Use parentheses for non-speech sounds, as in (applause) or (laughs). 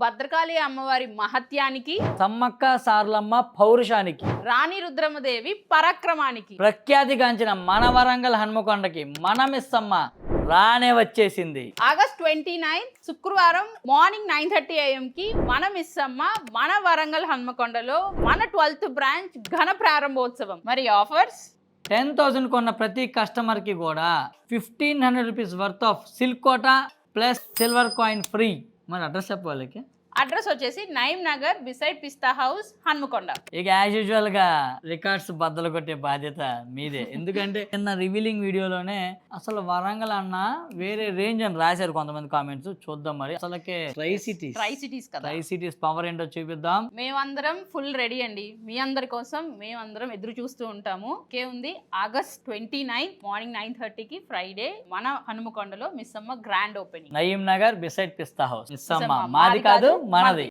భద్రకాళి అమ్మవారి మహత్యానికి సమ్మక్క సార్లమ్మ పౌరుషానికి రాణి రుద్రమదేవి పరాక్రమానికి. ప్రఖ్యాతిగాంచిన మన వరంగల్ హన్మకొండకి మన మిస్సమ్మ రానే వచ్చేసింది. ఆగస్ట్ ట్వంటీ నైన్ శుక్రవారం మార్నింగ్ నైన్ థర్టీ కి మన మిస్సమ్మ మన వరంగల్ హన్మకొండలో మన ట్వెల్త్ బ్రాంచ్ ఘన ప్రారంభోత్సవం. మరి ఆఫర్స్? టెన్ థౌసండ్ కొన్న ప్రతి కస్టమర్కి కూడా fifteen hundred rupees worth of silk Kota plus silver coin free. మరి అడ్రస్ చెప్పు వాళ్ళకి. అడ్రస్ వచ్చేసి నైమ్ నగర్ బిసైడ్ పిస్తా హౌస్ హన్మకొండ. ఇక యాజ్ యూజువల్గా రికార్డ్స్ బద్దలు కొట్టే బాధ్యత మీదే. ఎందుకంటే (laughs) నిన్న రివీలింగ్ వీడియోలోనే అసలు వరంగల్ అన్న వేరే రేంజ్ అని రాశారు కొంతమంది కామెంట్స్ చూద్దాం మరి. అసలుకే ట్రై సిటీస్ ట్రై సిటీస్ కదా. ట్రై సిటీస్ పవర్ ఏంటో చూపిద్దాం. మేమందరం ఫుల్ రెడీ అండి. మీ అందరి కోసం మేమందరం ఎదురు చూస్తూ ఉంటాము. కే ఉంది. August twenty nine morning nine థర్టీకి ఫ్రైడే మన హనుమకొండలో Missamma grand opening Nayeem Nagar beside Pista house. Missamma Missamma, మాది కాదు. మనది